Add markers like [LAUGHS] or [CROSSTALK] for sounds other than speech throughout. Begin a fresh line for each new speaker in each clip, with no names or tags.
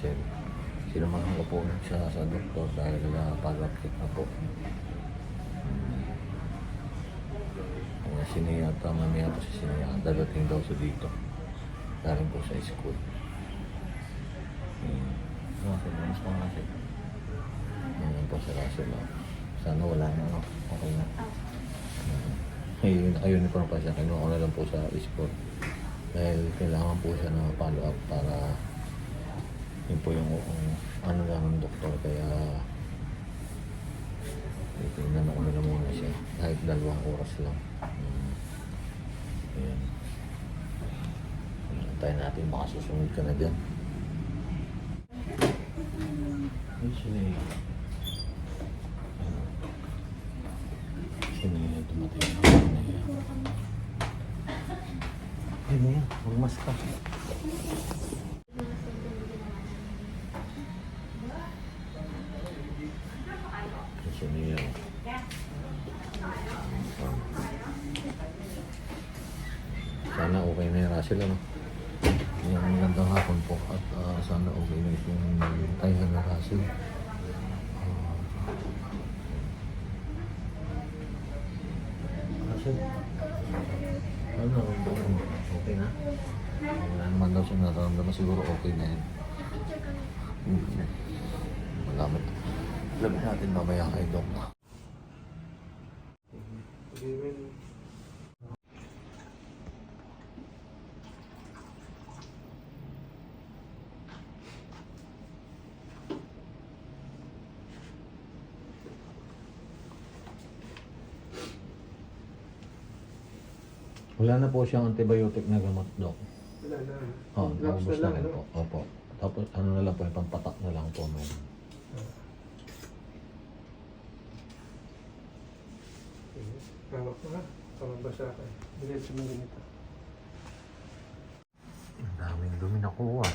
Russell. Sinamahan ko po siya sa doktor dahil na follow-up check na po. Kaya siniya at mamaya po si siniya. Dadating daw sa dito. Galing po sa school. Hmm. Russell, mas pa Russell. Yan po si Russell. oh. Sana wala na. no? Okay na. May naka-uniform pa siya. Kinuha ko na lang po sa school. Dahil kailangan po siya na follow up para yun po yung um, ano lang ng doktor. Kaya tingnan ko na muna siya. Kahit dalawang oras lang. Hmm. Ayan. Antayin natin baka susunod ka na dyan. Ay, sino yun? Sino yun tumatay? Sino yun? Ay, na yan. Magmas ka. Sino yun? Sana na ano? Yung magandang hapon po at ah, sana okay na itong tayo na Russell. Ah. Russell? Ano nararamdaman mo? Okay na? Wala naman daw siya nararamdaman. Siguro okay na yan. Hmm. Malamit. Labi natin mamaya kay Doc. Wala na po siyang antibiotic na gamot, Doc.
Wala na.
Oo, oh, naubos
na lang,
na
ano?
po. Opo. Tapos ano na lang po, pampatak na lang po meron.
Hawak mo ha. Pamabasa ka. Diretso mo ganito.
Ang daming dumi nakuha.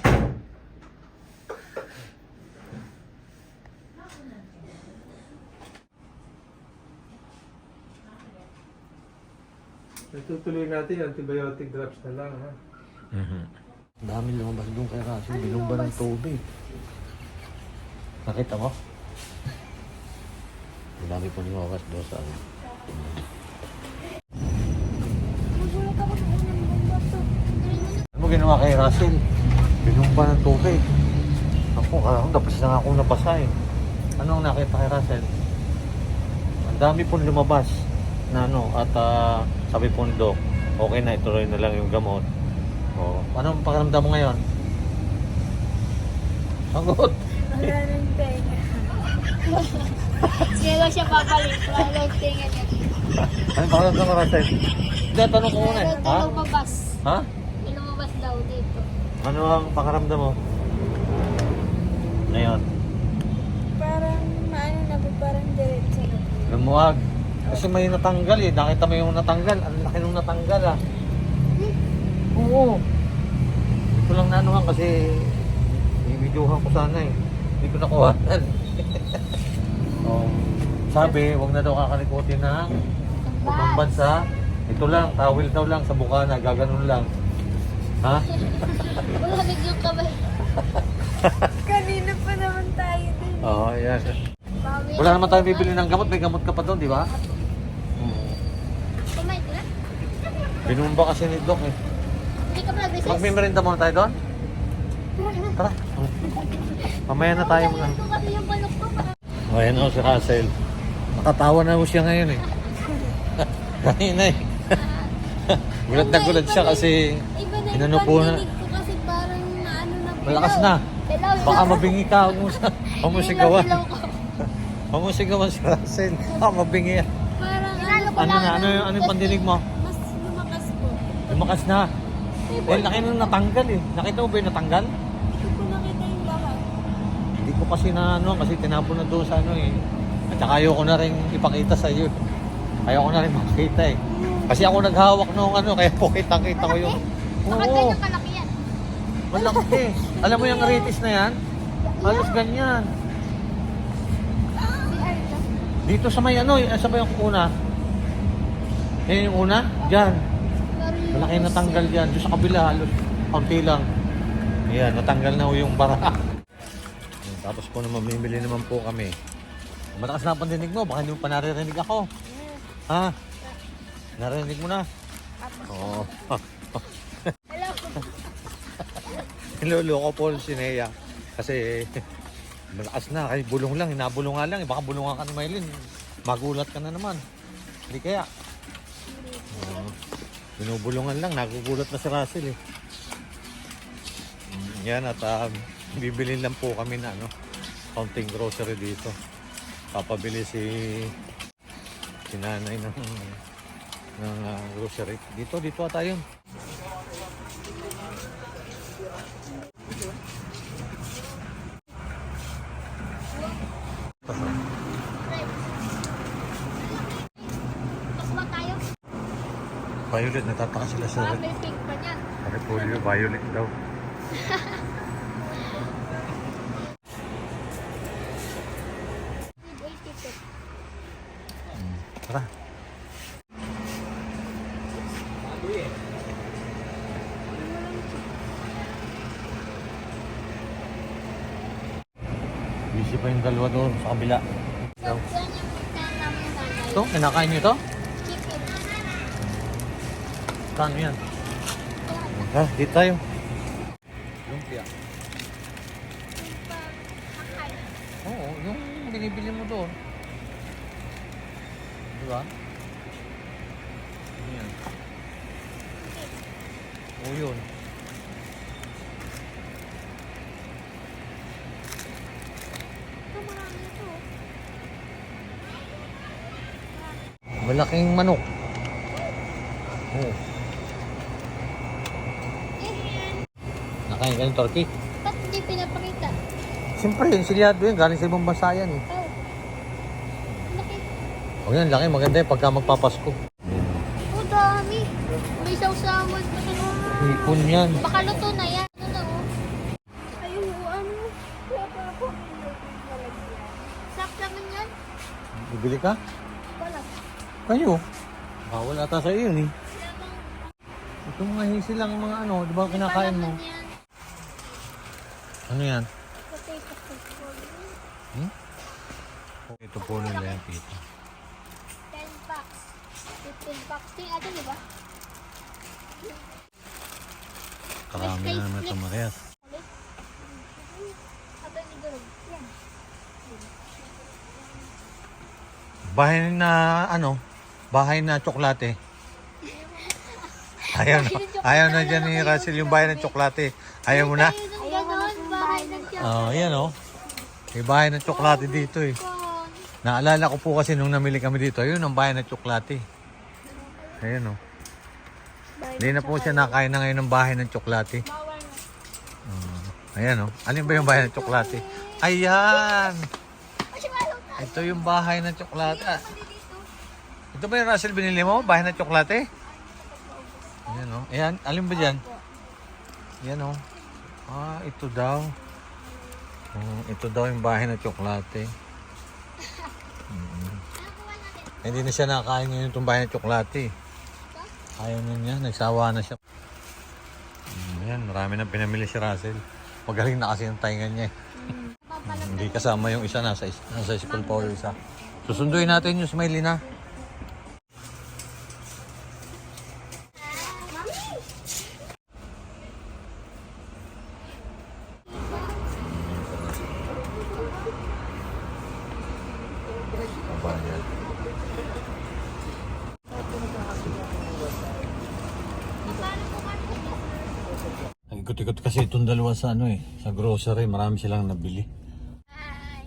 Itutuloy natin yung antibiotic drops na lang ha.
Mhm. Ang daming lumabas doon kay Russell. Binumba ng tubig. Nakita mo? Ang dami po lumabas doon sa ano. Ano mo ginawa kay Russell? Binumba ng tubig. Ako, karang tapos na nga akong nabasa eh. Anong nakita kay Russell? Ang dami pong lumabas na ano, at ah, ni Doc, okay na, ituloy na lang yung gamot. Oh, anong pakiramdam mo ngayon? Sagot!
Wala nang tenga. Kaya lang siya papalik. Wala nang tenga niya.
Anong pakiramdam mo, Russell? Hindi, tanong ko muna eh. Ha?
lumabas.
Ha?
Lumabas daw dito.
Ano ang pakiramdam mo? Ngayon,
Parang maano na po, parang diretso na po.
lumuwag. Kasi may natanggal eh. Nakita mo yung natanggal. Ang laki nung natanggal ah. Oo. Ito lang nanuhan kasi i-videohan ko sana eh. Hindi ko nakuhanan. [LAUGHS] oh. Sabi, wag na daw kakalikutin ng ibang bansa. Ito lang, tawil daw lang sa bukana, gaganon lang. Ha? [LAUGHS]
Wala yung kamay. [LAUGHS] Kanina pa naman tayo din.
Oo, oh, yan. Wala naman tayo bibili ng gamot. May gamot ka pa doon, di ba?
Kumain ka na?
Binumba kasi ni Doc eh.
Hindi ka pa nag-recess?
Magmimerinda muna tayo doon? Tara. Mamaya na tayo
parang-
O, ayan o si Russell. Nakatawa na mo siya ngayon eh. [LAUGHS] Kanina eh. [LAUGHS] gulat na gulat siya kasi inano po na. Malakas na. Baka mabingi ka. Huwag mo, sa- [LAUGHS] huwag mo sigawan.
Pilaw ko.
Huwag mo sigawan si Russell. Baka mabingi yan.
Ano
Ano na? Ano, yung- ano yung pandinig mo?
Lumakas
na. Eh, laki nung natanggal eh. Nakita mo ba yung natanggal?
Hindi ko nakita yung lahat.
Hindi ko kasi na ano, kasi tinapon na doon sa ano eh. At saka ayoko na rin ipakita sa iyo. Ayoko na rin makita eh. Kasi ako naghawak nung ano, kaya po kitang-kita ko yung...
Bakit
Oo,
ganyan kalaki yan?
malaki. Alam mo yung ritis na yan? Halos ganyan.
Si.
Dito sa may ano, eh, sa may yung una. Yan yung una, dyan. Malaki natanggal dyan. Doon sa kabila, halos kaunti lang. Ayan, natanggal na ho yung bara. Tapos po naman mamimili naman po kami. Malakas na ang pandinig mo, baka hindi mo pa naririnig ako. Ha? Narinig mo na? Oo.
Hello. [LAUGHS]
Niloloko po si Nea. Kasi malakas na. Kasi bulong lang, hinabulungan lang. eh. Baka bulungan ka ni Maylin. Magulat ka na naman. Hindi kaya. Binubulungan lang. Nagugulat na si Russell eh. Mm, Yan at um, bibili lang po kami na ano, counting grocery dito. Papabili si si nanay ng ng ah, grocery. Dito, dito tayo.
Pakuha
Violet, natataka sila sa
Baka may pink pa niyan.
Repolyo, violet daw.
Wait, wait, wait.
Tara. Busy pa yung dalawa doon sa kabila.
So, yung kinain namin.
Ito, kinakain nyo ito? Kano yan? Ha, dito tayo. Lumpia. Oo, yung binibili mo doon. Di ba? Ano yan? Oo, yun. Malaking manok. Oo.
Eh,
Nakain ka ng turkey?
ba't hindi pinapakita?
Siyempre, yung silyado yun. Galing sa ibang bansa yan eh.
Oh. Laki.
O yan, laki. Maganda yun pagka magpapasko.
Oh, dami. May sausawan pa siya.
Hipon yan.
Baka luto na yan. Ano na, oh. Ayun, ano? Kaya pa ako. Sarap naman yan.
Bibili ka?
Wala.
Kayo. Bawal ata sa iyo eh. Itong mga hisi lang mga ano, di ba kinakain mo?
Yan.
Ano yan?
Potato.
Hmm? Ito po nila yung pita.
10 packs. 15 packs. Ito yung atin, di ba?
Karami na naman ito.
Yan.
Bahay na ano, bahay na tsokolate. Ayaw na, ayaw na dyan ni Russell yung bahay ng tsokolate. Ayaw mo na?
Ayaw ganon. Bahay ng tiyan.
Oo, oh, yan oh. May bahay ng tsokolate dito eh. Naalala ko po kasi nung namili kami dito, ayun ang bahay ng tsokolate. Ayan oh. Hindi na po siya nakain na ngayon ng bahay ng tsokolate. Uh, ayan oh. Alin ba yung bahay ng tsokolate? Ayan! Ito yung bahay ng tsokolate. Ito ba yung Russell binili mo? Bahay ng tsokolate? Ayan oh. Ayan, alin ba dyan? Ayan oh. Ah, ito daw. Oh, ito daw yung bahay ng tsokolate. Mm.
Ano natin?
Hindi na siya nakakain ngayon itong bahay ng tsokolate. Ayaw na niya, nagsawa na siya. Mm, Ayan, marami nang pinamili si Russell. Magaling na kasi yung tainga niya.
Papalag.
Hindi kasama yung isa, nasa, nasa school pa isa. Susunduin natin yung Smiley na.
Mami!
Bayan.
Paano po kami?
Nag-ikot-ikot kasi itong dalawa sa ano eh, sa grocery. Marami silang nabili.
Hi.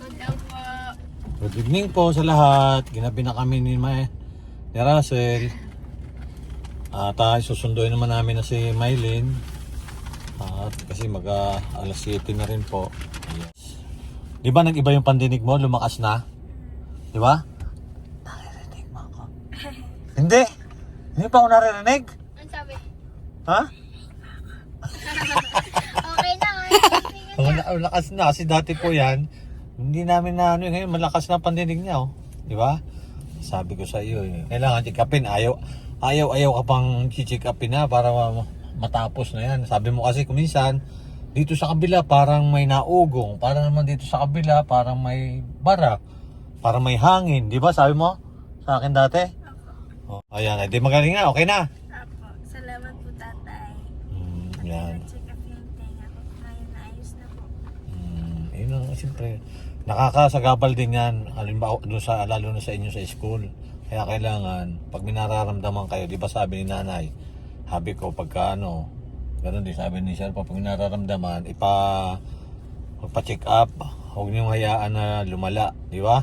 Good daw po.
Good evening po sa lahat. Ginabi na kami ni, May, ni Russell. At uh, susunduin naman namin na si Mylene. At kasi mag ah, alas 7 na rin po. Yes. Di ba nag-iba yung pandinig mo? Lumakas na? Di ba? Naririnig mo ako. [LAUGHS] Hindi! Hindi pa ako naririnig?
Ano sabi?
Ha?
Okay na.
Oh, na, kasi dati po yan. Hindi namin na ano, eh, ngayon malakas na pandinig niya, oh. Di ba? Sabi ko sa iyo, eh, kailangan check upin. Ayaw, ayaw, ayaw ka pang check upin na para ma- matapos na yan. Sabi mo kasi kuminsan, dito sa kabila parang may naugong, para naman dito sa kabila parang may barak, parang may hangin, di ba sabi mo sa akin dati? Oh, ayan, edi magaling na, okay na. Siyempre. Nakakasagabal din yan, halimbawa doon sa, lalo na sa inyo sa school. Kaya kailangan, pag may kayo, di ba sabi ni nanay, habi ko pagka ano, ganun din sabi ni sir, pag may ipa, magpa-check up, huwag niyong hayaan na lumala, di ba?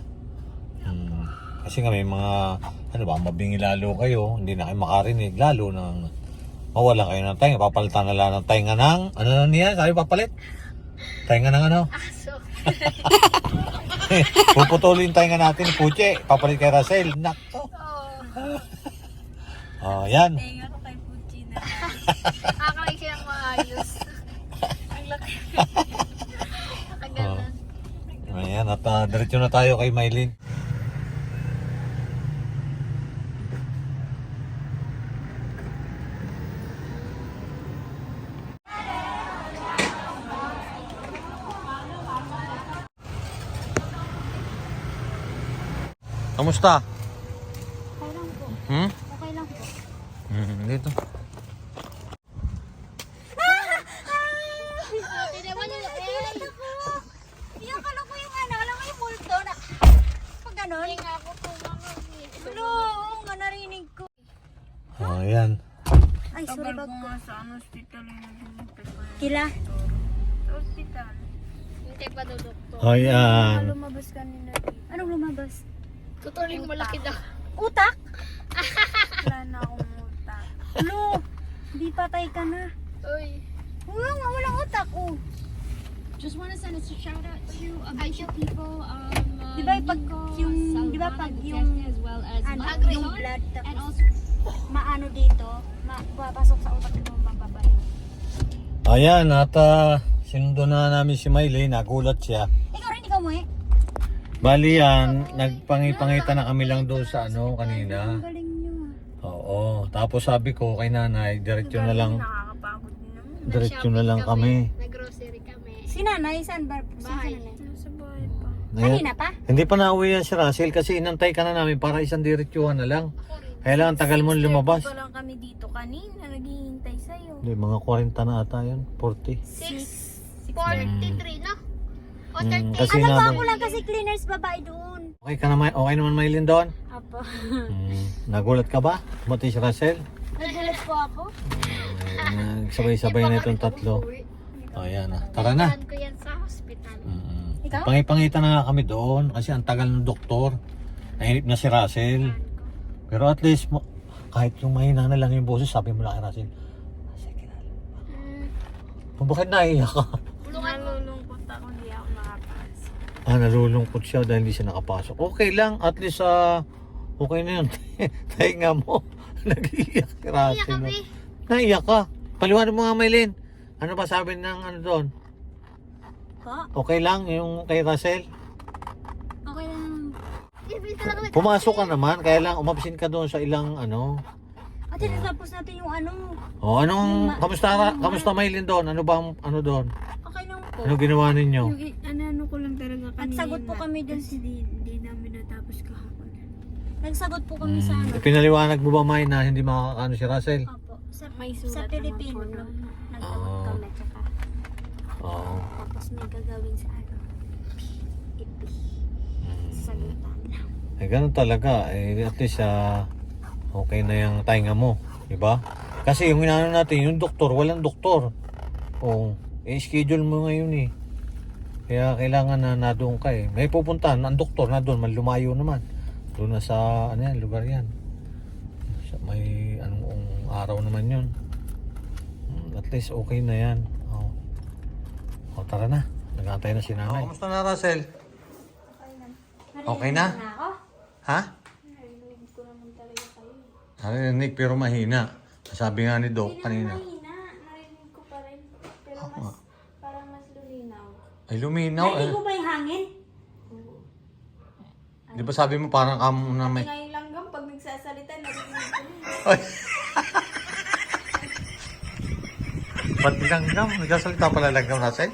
Mm, kasi nga may mga, ano ba, mabingi lalo kayo, hindi na kayo makarinig, lalo nang mawala kayo ng tainga, papalitan na lang ng tainga ng, ano na niya, sabi papalit? Tainga ng ano?
Aso. [LAUGHS]
Puputulin tayo nga natin, puche. Papalit kay Russell. Nakto. Oh, yan.
Tenga ko kay Puchi na. Akala siyang maayos. Ang laki. [LAUGHS] Nakaganon.
Ayan, at uh, diretso na tayo kay Maylin. Kamusta?
Okay lang po.
Hmm?
Okay lang po.
Hmm, dito.
Eh. Yung kala ko yung ano, alam mo yung multo na. Pag ganon. Hindi nga ako po mga Hello, oo nga narinig ko.
Oh, yan.
Ay, sorry bag ko.
sa ano, hospital yung.
Kila?
Sa hospital.
Hindi pa daw doktor.
Oh, yan.
Lumabas kanina.
Anong lumabas?
Tutuloy malaki daw.
Utak? [LAUGHS]
Wala na akong utak.
Hello, di patay ka na.
Uy.
Wala nga, walang utak. Oh.
Just want to send a shout out to a bunch of people. Um, uh,
Di ba pag yung, di ba pag yung,
as well as
ano, yung blood,
and
tapos
also
maano dito, ma papasok sa utak mo, mababayo.
Ayan, at uh, sinundo na namin si Maylin. Nagulat siya.
Ikaw rin, ikaw mo eh.
Bali yan, nagpangipangita na kami lang doon sa ano kanina.
Ang galing nyo ah.
Oo. Tapos sabi ko kay nanay, diretso na lang,
Nakakapagod naman.
diretso na lang kami.
nag-grocery kami.
Si nanay, saan ba? Saan
Bahay.
si nanay?
Nasa bahay pa.
Ayan.
Kanina pa?
Hindi pa nauwi yan si Russell kasi inantay ka na namin para isang diretsuhan na lang. Kailangan tagal mo lumabas.
Pa lang kami dito kanina. Naghihintay sa'yo.
Hindi, mga 40 na ata yun. 40.
6.
43, no? O,
Mm,
30.
kasi
Alam mo
ba,
ako lang kasi cleaners babae doon.
okay ka naman, okay naman Maylin doon?
Apo.
Mm, nagulat ka ba? Mati si Russell?
Nagulat po ako.
Ay, Nagsabay-sabay na itong tatlo. O yan ah. Tara na.
Saan ko yan sa hospital.
Mm.
Ikaw?
Pangipangita na nga kami doon kasi ang tagal ng doktor. Nainip na si Russell. Pero at least, mo- kahit yung mahina na lang yung boses, sabi mo lang kay Russell, sige na.
Mm,
Bakit naiyak ka?
Nalulungkot ako. Hindi ako nakapasok.
Ah, nalulungkot siya dahil hindi siya nakapasok. Okay lang, at least ah, okay na yun. [LAUGHS] Tahinga mo. [LAUGHS] Nag-iiyak si Russell.
kami.
Naiyak ka. Paliwanag mo nga, Maylin. Ano ba sabi ng ano doon?
Po?
Okay lang yung kay Russell?
Okay lang.
Pumasok ka naman, kaya lang umabsin ka doon sa ilang ano.
At tinatapos natin yung ano.
Oh, anong kamusta kamusta Maylin doon? Ano ba ang ano doon?
Okay lang po.
Ano ginawa ninyo?
Yung i- ano, ano ko lang talaga kanina.
At sagot po kami dun.
Kasi di, di namin natapos kahapon.
Nagsagot po kami sa ano.
Hmm, pinaliwanag mo ba May na hindi makakaano si Russell?
Opo. Sa,
May
sa
sulat
Pilipino.
naman po
No?
doon.
Nagsagot
Ah.
kami. Tsaka,
Oo.
tapos may gagawin sa ano. Ipi. Sagutan lang.
Eh ganun talaga, eh at least ah, okay na yung tainga mo, di ba? Kasi yung inaano natin, yung doktor, walang doktor. Oh, eh schedule mo ngayon eh. Kaya kailangan na na doon ka eh. May pupuntahan, ang doktor na doon, malumayo naman. Doon na sa, ano yan, lugar yan. Sa may, anong araw naman yun. Hmm, At least okay na yan. Oh. oh tara na. Nagantay na si nanay. Oh, kamusta na, Russell? Okay na?
Na ako?
Ha? Narinig pero mahina. Sabi nga ni Doc kanina.
Mahina, narinig ko pa rin. Pero mas, parang mas lulinaw.
Ay luminaw
Narinig
eh.
mo ba yung hangin?
Di ba sabi mo parang kamo na may...
Ngayon lang gang, pag nagsasalita, narinig ko na.
Ay. Ba't langgam? Nagsasalita pala langgam natin?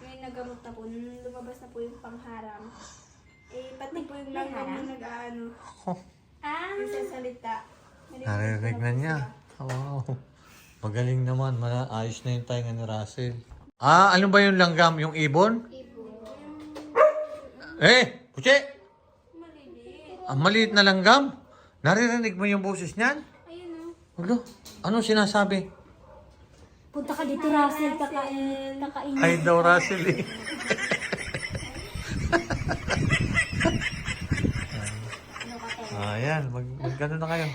Ngayon nagamot na po. Nung lumabas na po yung pangharam. Eh, pati po yung langgam na nag-ano.
Ah,
Nagsasalita.
Narinig na niya. Wow. Magaling naman. Mala- Ayos na yung tainga ni Russell. Ah, ano ba yung langgam? Yung ibon? Eh, kuche! Ang maliit na langgam. Naririnig mo yung boses niyan?
Ayun o.
Ulo, ano sinasabi?
punta ka dito, Russell. Kakain. Kakain.
Ay daw Russell eh. [LAUGHS] Ayan, mag, mag na kayo.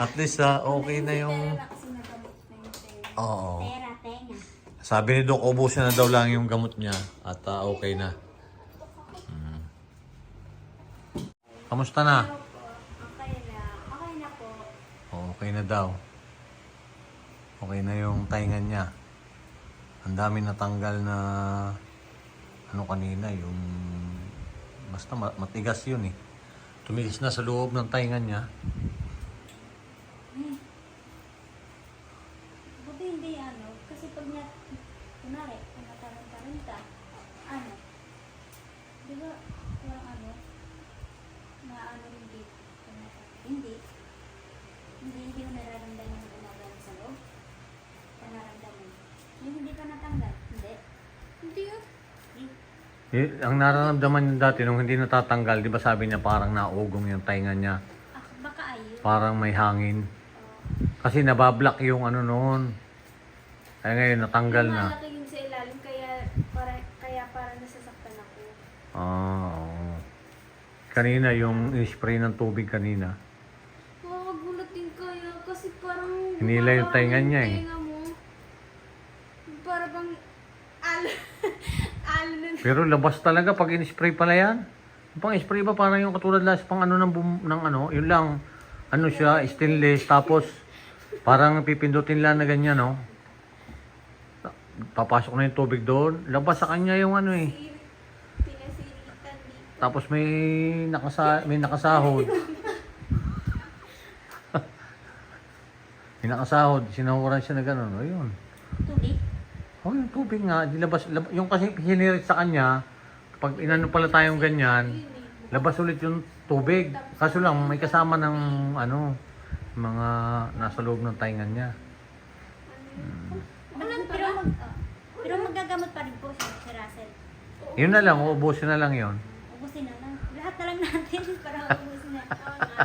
At least ah, okay na yung...
Kasi nagamot na yung tayo.
Oo.
Pera, tenga.
Sabi ni Doc, ubusin na daw lang yung gamot niya at ah, okay na. Mm. Kamusta na?
Okay na. Okay na po.
Oh, okay na daw. Okay na yung tainga niya. Ang dami natanggal na ano kanina, yung basta ma- matigas yun eh. Tumigas na sa loob ng tainga niya.
Buti hindi ano. Kasi pag na, kunwari, kung nataranta-ranta, ano, di ba, parang ano, na ano rin dito, kung nata- hindi, hindi, hindi mo nararamdaman yung gumagano sa loob. Nararamdaman. Yung hindi ka natanggal, hindi.
Hindi ah.
Eh, ang nararamdaman niya dati nung hindi natatanggal, di ba sabi niya parang naugong yung tainga niya.
Ah, baka ayun.
Parang may hangin. Kasi nabablock yung ano noon. Ay ngayon natanggal na.
Malaki yun sa ilalim kaya para kaya para nasasaktan ako.
Ah, oo. Kanina yung spray ng tubig kanina.
Makakagulat din kaya kasi parang
Hinila yung tainga niya eh.
mo. Para bang al [LAUGHS] al
Pero labas talaga pag in-spray pala yan. Pang spray ba parang yung katulad lang sa pang ano ng, bum, ng ano, yun lang. Ano siya, stainless, tapos parang pipindutin lang na ganyan, no? Papasok na yung tubig doon. Labas sa kanya yung ano eh. Tapos may nakasa may nakasahod. [LAUGHS] may nakasahod, sinahuran siya na gano'n. Ayun.
Tubig.
Oh, yung tubig nga, di labas, lab, yung kasi hinirit sa kanya, pag inano pala tayong ganyan, labas ulit yung tubig. Kaso lang, may kasama ng ano, mga nasa loob ng taingan niya.
Ano, pero, mag, pero magagamot pa rin po si, si Russell.
Yun na lang, uubusin na lang yon.
Ubusin na lang. Lahat na lang natin [LAUGHS] para ubusin na. [LAUGHS]
Oo nga.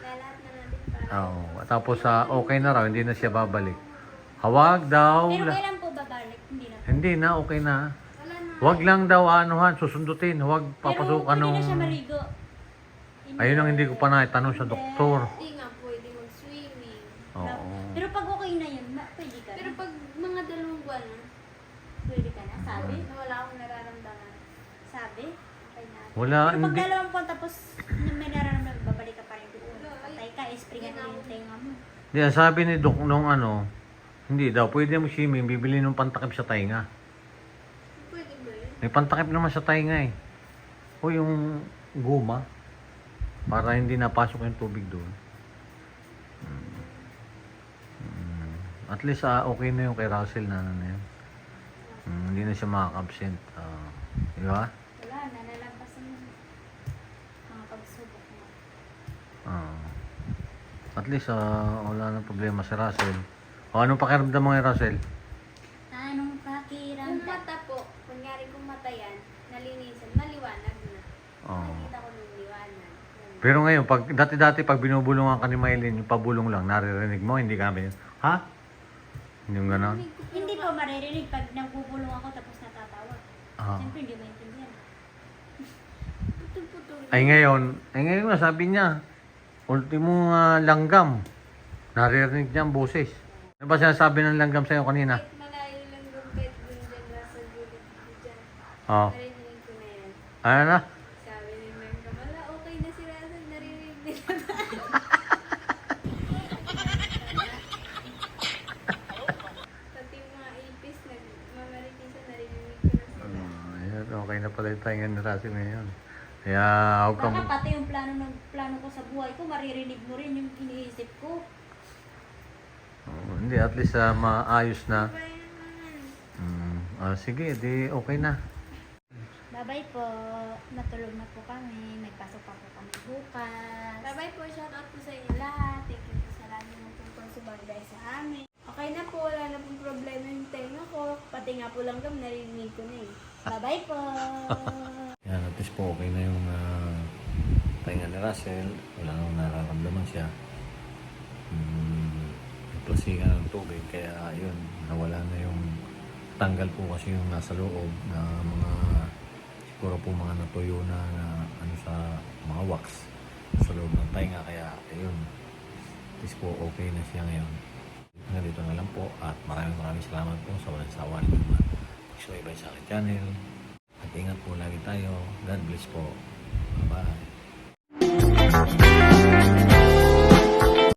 Lalat na natin para.
Oo. Tapos ah, okay na raw, hindi na siya babalik. Hawag daw.
Pero
la-
kailan po babalik? Hindi na.
Hindi na, okay na.
Wala na.
Huwag lang daw anuhan, susundutin. Huwag papasukan
Pero
nung...
hindi na siya marigo.
Ayun ang hindi ko pa naitanong sa doktor.
Hindi nga pwede mag-swimming.
Oo.
Pero pag okay na yun, ma- pwede ka
Pero pag mga dalawang buwan na,
Pwede ka na, sabi.
na wala akong nararamdaman.
Sabi.
Okay na.
Wala,
Pero pag
hindi.
dalawang po tapos may nararamdaman, babalik ka pa rin doon. Patay ka, springan na yung tenga mo.
Hindi, ang sabi ni Doc nung ano, hindi daw, pwede mo swimming, bibili ng pantakip sa tainga.
Pwede ba yun?
May pantakip naman sa tainga eh. O yung guma, para hindi napasok yung tubig doon. Mm. At least ah, okay na yung kay Russell na ano na yun. Mm, hindi na siya makaka-absent. Ah, di ba?
Wala, nalalampasan mo. Mga pagsubok mo.
Ah. At least ah, wala nang problema si Russell. O anong pakiramdam mo kay Russell?
Anong
Kung
pakiramdam?
mata po, kunyari kung mata yan, nalinisan, maliwanag na.
Oo.
Nakita ko ng liwanag. Ganun.
Pero ngayon, pag dati-dati pag binubulungan ka ni Maylin, yung pabulong lang, naririnig mo, hindi kami. Ha? Hindi yung ganon?
Hindi po maririnig pag nagbubulong ako tapos natatawa.
Ah.
Siyempre, hindi maintindihan. [LAUGHS]
Putol-putol.
Ay ngayon, ay ngayon nga, sabi niya, ultimo ah, langgam. Naririnig niya ang boses. Ano ba sinasabi ng langgam sa'yo kanina?
Kahit malayo lang doon, kahit doon dyan, nasa gilid ko dyan.
Oh.
Narinig ko na yan.
Ano na?
Sabi ni Kamala, okay na si Russell, narinig nila. Pati yung mga ipis, nagmamarikisa, narinig ko na sila.
Ayan, okay na pala yung tainga ni Russell ngayon. Kaya huwag kang...
Baka pati yung plano ng plano ko sa buhay ko, maririnig mo rin yung iniisip ko.
Oo, hindi, at least ah, maayos na. Mm, ah, sige, di okay na.
Bye-bye po. Natulog na po kami. May pasok pa po kami bukas.
Bye-bye po. Shoutout po sa inyo lahat. Thank you po sa lagi mo po pagsubaybay sa amin. Okay na po. Wala na pong problema yung tenga ko. Pati nga po lang gam, narinig ko na eh.
Bye-bye po. [LAUGHS]
At least po okay na yung uh, pahinga ni Russell. Wala nang nararamdaman siya. Mm, plasigan ng tubig, kaya yun, nawala na yung tanggal po kasi yung nasa loob na mga siguro po mga natuyo na, na ano sa mga wax sa loob ng pahinga. Kaya ayun at least po okay na siya ngayon. Hanggang dito na lang po at maraming maraming salamat po sa walang sawa ninyo. Mag-subscribe sa aking channel at ingat po lagi tayo. God bless po. Bye